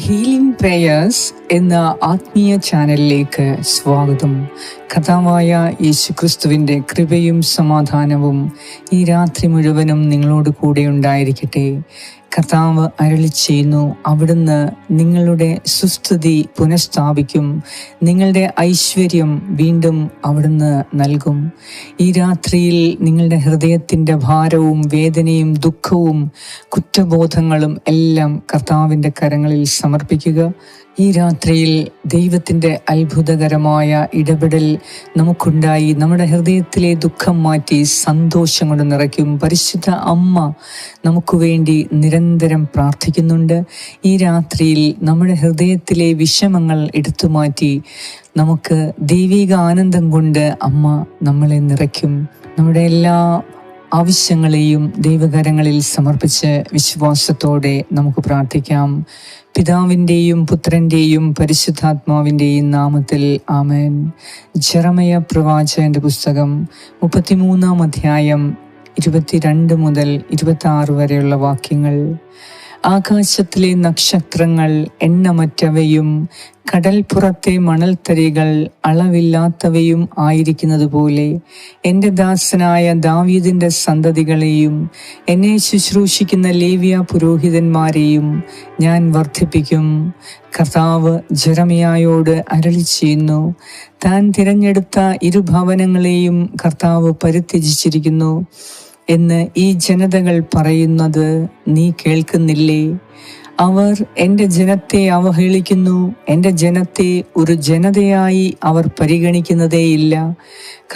Healing prayers എന്ന ആത്മീയ ചാനലിലേക്ക് സ്വാഗതം. കഥാവായ യേശുക്രിസ്തുവിന്റെ കൃപയും സമാധാനവും ഈ രാത്രി മുഴുവനും നിങ്ങളോട് കൂടെ ഉണ്ടായിരിക്കട്ടെ. കർത്താവ് അരളി ചെയ്യുന്നു. അവിടുന്ന് നിങ്ങളുടെ സുസ്ഥിതി പുനഃസ്ഥാപിക്കും. നിങ്ങളുടെ ഐശ്വര്യം വീണ്ടും അവിടുന്ന് നൽകും. ഈ രാത്രിയിൽ നിങ്ങളുടെ ഹൃദയത്തിന്റെ ഭാരവും വേദനയും ദുഃഖവും കുറ്റബോധങ്ങളും എല്ലാം കർത്താവിന്റെ കരങ്ങളിൽ സമർപ്പിക്കുക. ഈ രാത്രിയിൽ ദൈവത്തിന്റെ അത്ഭുതകരമായ ഇടപെടൽ നമുക്കുണ്ടായി. നമ്മുടെ ഹൃദയത്തിലെ ദുഃഖം മാറ്റി സന്തോഷം കൊണ്ട് നിറയ്ക്കും. പരിശുദ്ധ അമ്മ നമുക്ക് വേണ്ടി നിരന്തരം പ്രാർത്ഥിക്കുന്നുണ്ട്. ഈ രാത്രിയിൽ നമ്മുടെ ഹൃദയത്തിലെ വിഷമങ്ങൾ എടുത്തു മാറ്റി നമുക്ക് ദൈവിക ആനന്ദം കൊണ്ട് അമ്മ നമ്മളെ നിറയ്ക്കും. നമ്മുടെ എല്ലാ ആവശ്യങ്ങളെയും ദൈവകരങ്ങളിൽ സമർപ്പിച്ച് വിശ്വാസത്തോടെ നമുക്ക് പ്രാർത്ഥിക്കാം. പിതാവിന്റെയും പുത്രന്റെയും പരിശുദ്ധാത്മാവിന്റെയും നാമത്തിൽ ആമേൻ. ജറമയ പ്രവാചകന്റെ പുസ്തകം മുപ്പത്തിമൂന്നാം അധ്യായം ഇരുപത്തിരണ്ട് മുതൽ ഇരുപത്തി വരെയുള്ള വാക്യങ്ങൾ. ആകാശത്തിലെ നക്ഷത്രങ്ങൾ എണ്ണമറ്റവയും കടൽപ്പുറത്തെ മണൽത്തരികൾ അളവില്ലാത്തവയും ആയിരിക്കുന്നത് പോലെ എന്റെ ദാസനായ ദാവീദിന്റെ സന്തതികളെയും എന്നെ ശുശ്രൂഷിക്കുന്ന ലേവ്യ പുരോഹിതന്മാരെയും ഞാൻ വർദ്ധിപ്പിക്കും. കർത്താവ് ജെറമിയായോട് അരളി ചെയ്യുന്നു താൻ തിരഞ്ഞെടുത്ത ഇരുഭവനങ്ങളെയും കർത്താവ് പരിത്യജിച്ചിരിക്കുന്നു. എന്ന് ഈ ജനതകൾ പറയുന്നത് നീ കേൾക്കുന്നില്ലേ? അവർ എന്റെ ജനത്തെ അവഹേളിക്കുന്നു. എന്റെ ജനത്തെ ഒരു ജനതയായി അവർ പരിഗണിക്കുന്നതേയില്ല.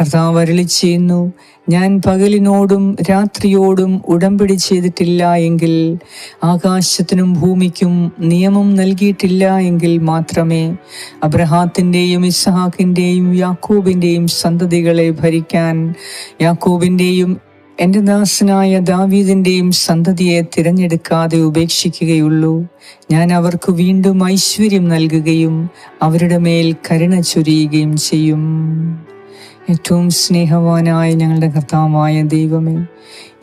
കർത്താവ് ചെയ്യുന്നു ഞാൻ പകലിനോടും രാത്രിയോടും ഉടമ്പടി ചെയ്തിട്ടില്ല എങ്കിൽ ആകാശത്തിനും ഭൂമിക്കും നിയമം നൽകിയിട്ടില്ല എങ്കിൽ മാത്രമേ അബ്രഹാത്തിന്റെയും ഇസ്ഹാക്കിന്റെയും യാക്കോബിന്റെയും സന്തതികളെ ഭരിക്കാൻ യാക്കോബിന്റെയും എന്റെ ദാസനായ ദാവീദിന്റെയും സന്തതിയെ തിരഞ്ഞെടുക്കാതെ ഉപേക്ഷിക്കുകയുള്ളൂ. ഞാൻ അവർക്ക് വീണ്ടും ഐശ്വര്യം നൽകുകയും അവരുടെ മേൽ കരുണ ചൊരിയുകയും ചെയ്യും. ഏറ്റവും സ്നേഹവാനായ ഞങ്ങളുടെ കർത്താവായ ദൈവമേ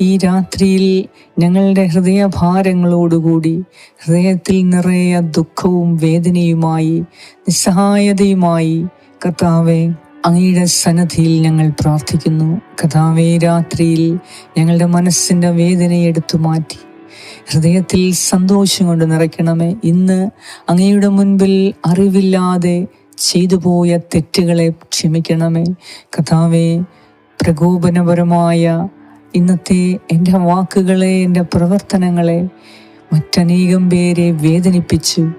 ഈ രാത്രിയിൽ ഞങ്ങളുടെ ഹൃദയഭാരങ്ങളോടുകൂടി ഹൃദയത്തിൽ നിറയെ ദുഃഖവും വേദനയുമായി നിസ്സഹായതയുമായി കർത്താവെ അങ്ങയുടെ സന്നദ്ധിയിൽ ഞങ്ങൾ പ്രാർത്ഥിക്കുന്നു. കഥാവേ രാത്രിയിൽ ഞങ്ങളുടെ മനസ്സിന്റെ വേദന എടുത്തു മാറ്റി. ഹൃദയത്തിൽ സന്തോഷം കൊണ്ട് നിറയ്ക്കണമേ. ഇന്ന് അങ്ങയുടെ മുൻപിൽ അറിവില്ലാതെ ചെയ്തു പോയ തെറ്റുകളെ ക്ഷമിക്കണമേ. കഥാവേ പ്രകോപനപരമായ ഇന്നത്തെ എന്റെ വാക്കുകളെ എന്റെ പ്രവർത്തനങ്ങളെ മറ്റനേകം പേരെ വേദനിപ്പിച്ചു.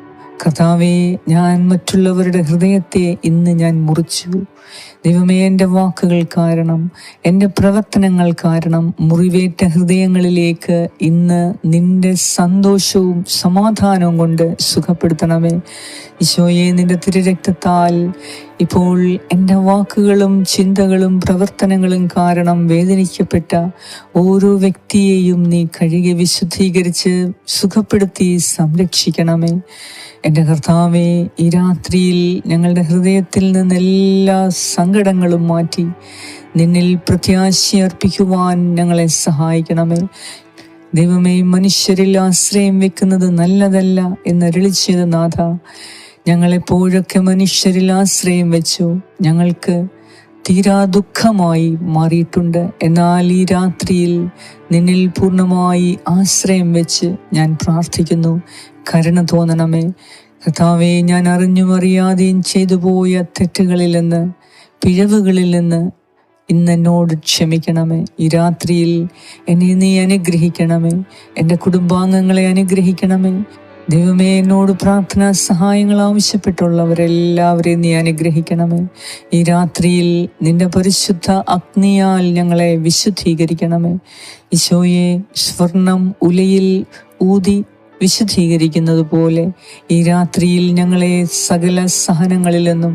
കഥാവേ ഞാൻ മറ്റുള്ളവരുടെ ഹൃദയത്തെ ഇന്ന് ഞാൻ മുറിച്ചു. ദൈവമേ എന്റെ വാക്കുകൾ കാരണം എന്റെ പ്രവർത്തനങ്ങൾ കാരണം മുറിവേറ്റ ഹൃദയങ്ങളിലേക്ക് ഇന്ന് നിന്റെ സന്തോഷവും സമാധാനവും കൊണ്ട് സുഖപ്പെടുത്തണമേ. ഈശോയെ നിന്റെ തിരുരക്തത്താൽ ഇപ്പോൾ എന്റെ വാക്കുകളും ചിന്തകളും പ്രവർത്തനങ്ങളും കാരണം വേദനിക്കപ്പെട്ട ഓരോ വ്യക്തിയെയും നീ കഴുകി വിശുദ്ധീകരിച്ച് സുഖപ്പെടുത്തി സംരക്ഷിക്കണമേ. എന്റെ കർത്താവെ ഈ രാത്രിയിൽ ഞങ്ങളുടെ ഹൃദയത്തിൽ നിന്ന് എല്ലാ സങ്കടങ്ങളും മാറ്റി നിന്നിൽ പ്രത്യാശയർപ്പിക്കുവാൻ ഞങ്ങളെ സഹായിക്കണമേ. ദൈവമേ മനുഷ്യരിൽ ആശ്രയം വെക്കുന്നത് നല്ലതല്ല എന്ന് ചെയ്ത നാഥ. ഞങ്ങളെപ്പോഴൊക്കെ മനുഷ്യരിൽ ആശ്രയം വെച്ചു. ഞങ്ങൾക്ക് തീരാ ദുഃഖമായി മാറിയിട്ടുണ്ട്. എന്നാൽ ഈ രാത്രിയിൽ നിന്നിൽ പൂർണമായി ആശ്രയം വെച്ച് ഞാൻ പ്രാർത്ഥിക്കുന്നു. കരുണ തോന്നണമേ. കഥാവെ ഞാൻ അറിഞ്ഞും അറിയാതെയും ചെയ്തു പോയ തെറ്റുകളിൽ നിന്ന് പിഴവുകളിൽ നിന്ന് ഇന്ന് എന്നോട് ക്ഷമിക്കണമേ. ഈ രാത്രിയിൽ എന്നെ നീ അനുഗ്രഹിക്കണമേ. എന്റെ കുടുംബാംഗങ്ങളെ അനുഗ്രഹിക്കണമേ. ദൈവമേ എന്നോട് പ്രാർത്ഥന സഹായങ്ങൾ ആവശ്യപ്പെട്ടുള്ളവരെല്ലാവരെയും നീ അനുഗ്രഹിക്കണമേ. ഈ രാത്രിയിൽ നിന്റെ പരിശുദ്ധ അഗ്നിയാൽ ഞങ്ങളെ വിശുദ്ധീകരിക്കണമേ. ഈശോയെ സ്വർണം ഉലയിൽ ഊതി വിശുദ്ധീകരിക്കുന്നത് പോലെ ഈ രാത്രിയിൽ ഞങ്ങളെ സകല സഹനങ്ങളിൽ നിന്നും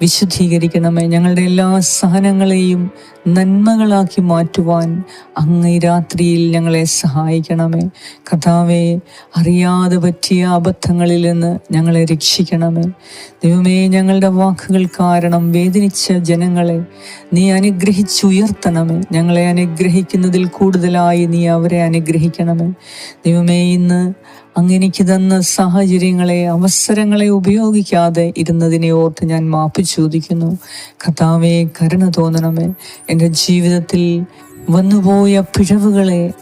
വിശുദ്ധീകരിക്കണമേ. ഞങ്ങളുടെ എല്ലാ സഹനങ്ങളെയും നന്മകളാക്കി മാറ്റുവാൻ അങ്ങ് രാത്രിയിൽ ഞങ്ങളെ സഹായിക്കണമേ. കഥാവെ അറിയാതെ പറ്റിയ അബദ്ധങ്ങളിൽ നിന്ന് ഞങ്ങളെ രക്ഷിക്കണമേ. ദൈവമേ ഞങ്ങളുടെ വാക്കുകൾ കാരണം വേദനിച്ച ജനങ്ങളെ നീ അനുഗ്രഹിച്ചുയർത്തണമേ. ഞങ്ങളെ അനുഗ്രഹിക്കുന്നതിൽ കൂടുതലായി നീ അവരെ അനുഗ്രഹിക്കണമേ. ദൈവമേ ഇന്ന് അങ്ങെനിക്ക് തന്ന സാഹചര്യങ്ങളെ അവസരങ്ങളെ ഉപയോഗിക്കാതെ ഇരുന്നതിനെ ഓർത്ത് ഞാൻ മാപ്പ് ചോദിക്കുന്നു. കർത്താവെ കരുണ തോന്നണമേ. എന്റെ ജീവിതത്തിൽ വന്നുപോയ പിഴവുകളെ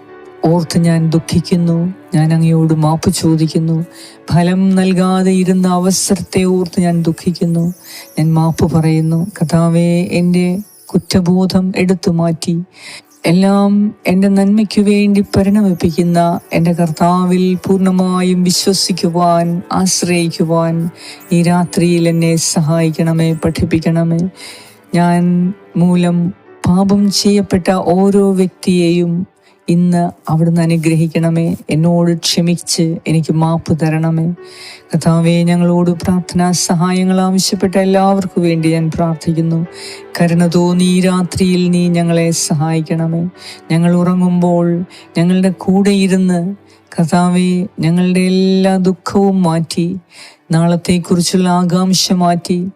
ഓർത്ത് ഞാൻ ദുഃഖിക്കുന്നു. ഞാൻ അങ്ങയോട് മാപ്പ് ചോദിക്കുന്നു. ഫലം നൽകാതെ ഇരുന്ന അവസരത്തെ ഓർത്ത് ഞാൻ ദുഃഖിക്കുന്നു. ഞാൻ മാപ്പ് പറയുന്നു. കഥാവേ എന്റെ കുറ്റബോധം എടുത്തു മാറ്റി. എല്ലാം എന്റെ നന്മയ്ക്കു വേണ്ടി പരിണമിപ്പിക്കുന്ന എന്റെ കർത്താവിൽ പൂർണമായും വിശ്വസിക്കുവാൻ ആശ്രയിക്കുവാൻ ഈ രാത്രിയിൽ എന്നെ സഹായിക്കണമേ പഠിപ്പിക്കണമേ. ഞാൻ മൂലം പാപം ചെയ്യപ്പെട്ട ഓരോ വ്യക്തിയെയും ഇന്ന് അവിടുന്ന് അനുഗ്രഹിക്കണമേ. എന്നോട് ക്ഷമിച്ച് എനിക്ക് മാപ്പ് തരണമേ. കഥാവേ ഞങ്ങളോട് പ്രാർത്ഥനാ സഹായങ്ങൾ ആവശ്യപ്പെട്ട എല്ലാവർക്കും വേണ്ടി ഞാൻ പ്രാർത്ഥിക്കുന്നു. കരുണ തോന്നി രാത്രിയിൽ നീ ഞങ്ങളെ സഹായിക്കണമേ. ഞങ്ങൾ ഉറങ്ങുമ്പോൾ ഞങ്ങളുടെ കൂടെ ഇരുന്ന് കഥാവേ ഞങ്ങളുടെ എല്ലാ ദുഃഖവും മാറ്റി നാളത്തെക്കുറിച്ചുള്ള ആകാംക്ഷ മാറ്റി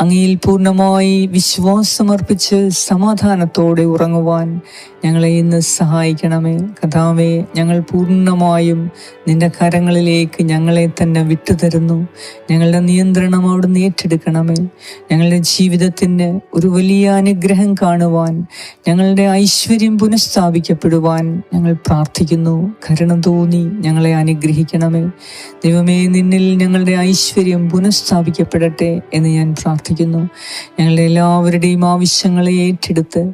അങ്ങയിൽ പൂർണമായി വിശ്വാസമർപ്പിച്ച് സമാധാനത്തോടെ ഉറങ്ങുവാൻ ഞങ്ങളെ ഇന്ന് സഹായിക്കണമേ. കഥാവെ ഞങ്ങൾ പൂർണമായും നിന്റെ കരങ്ങളിലേക്ക് ഞങ്ങളെ തന്നെ വിട്ടുതരുന്നു. ഞങ്ങളുടെ നിയന്ത്രണം അവിടുന്ന് ഏറ്റെടുക്കണമേ. ഞങ്ങളുടെ ജീവിതത്തിന് ഒരു വലിയ അനുഗ്രഹം കാണുവാൻ ഞങ്ങളുടെ ഐശ്വര്യം പുനഃസ്ഥാപിക്കപ്പെടുവാൻ ഞങ്ങൾ പ്രാർത്ഥിക്കുന്നു. കരുണ തോന്നി ഞങ്ങളെ അനുഗ്രഹിക്കണമേ. ദൈവമേ നിന്നിൽ ഞങ്ങളുടെ ഐശ്വര്യം പുനഃസ്ഥാപിക്കപ്പെടട്ടെ എന്ന് ഞാൻ പ്രാർത്ഥിക്കുന്നു. ഞങ്ങളുടെ എല്ലാവരുടെയും ആവശ്യങ്ങളെ ഏറ്റെടുത്ത്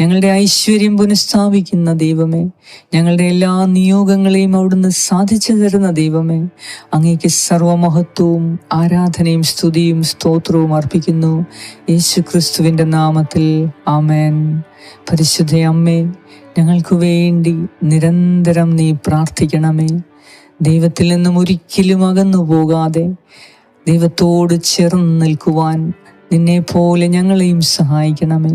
ഞങ്ങളുടെ ഐശ്വര്യം പുനഃസ്ഥാപിക്കുന്ന ദൈവമേ ഞങ്ങളുടെ എല്ലാ നിയോഗങ്ങളെയും അവിടുന്ന് സാധിച്ചു തരുന്ന ദൈവമേ അങ്ങേക്ക് സർവമഹത്വവും ആരാധനയും സ്തുതിയും സ്തോത്രവും അർപ്പിക്കുന്നു. യേശു ക്രിസ്തുവിന്റെ നാമത്തിൽ ആമേൻ. പരിശുദ്ധ അമ്മേ ഞങ്ങൾക്ക് വേണ്ടി നിരന്തരം നീ പ്രാർത്ഥിക്കണമേ. ദൈവത്തിൽ നിന്നും ഒരിക്കലും അകന്നു പോകാതെ ദൈവത്തോട് ചേർന്ന് നിൽക്കുവാൻ നിന്നെ പോലെ ഞങ്ങളെയും സഹായിക്കണമേ.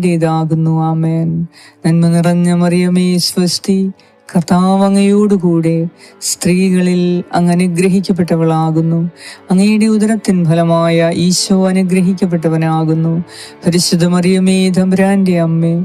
അങ്ങയുടേതാകുന്നു ആമേൻ. നന്മ നിറഞ്ഞ മറിയമേ സ്വസ്തി. കർത്താവ് അങ്ങയോടുകൂടെ സ്ത്രീകളിൽ അങ്ങ് അനുഗ്രഹിക്കപ്പെട്ടവളാകുന്നു. അങ്ങയുടെ ഉദരത്തിൻ ഫലമായ ഈശോ അനുഗ്രഹിക്കപ്പെട്ടവനാകുന്നു. പരിശുദ്ധ മറിയമേ തമ്പുരാന്റെ അമ്മേ.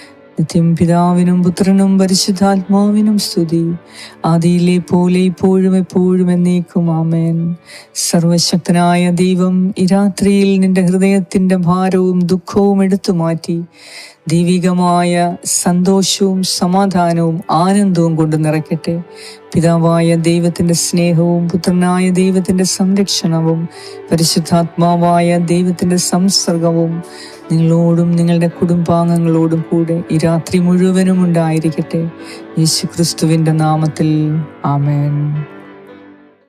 നിത്യം പിതാവിനും പുത്രനും പരിശുദ്ധാത്മാവിനും സ്തുതി. ആദിയിലെ പോലെ ഇപ്പോഴും എപ്പോഴും എന്നേക്കും ആമേൻ. സർവശക്തനായ ദൈവം ഈ രാത്രിയിൽ നിന്റെ ഹൃദയത്തിന്റെ ഭാരവും ദുഃഖവും എടുത്തു മാറ്റി. ദൈവികമായ സന്തോഷവും സമാധാനവും ആനന്ദവും കൊണ്ട് നിറയ്ക്കട്ടെ. പിതാവായ ദൈവത്തിന്റെ സ്നേഹവും പുത്രനായ ദൈവത്തിന്റെ സംരക്ഷണവും പരിശുദ്ധാത്മാവായ ദൈവത്തിന്റെ സംസർഗവും നിങ്ങളോടും നിങ്ങളുടെ കുടുംബാംഗങ്ങളോടും കൂടെ ഈ രാത്രി മുഴുവനും ഉണ്ടായിരിക്കട്ടെ. യേശു ക്രിസ്തുവിന്റെ നാമത്തിൽ. ആമേൻ.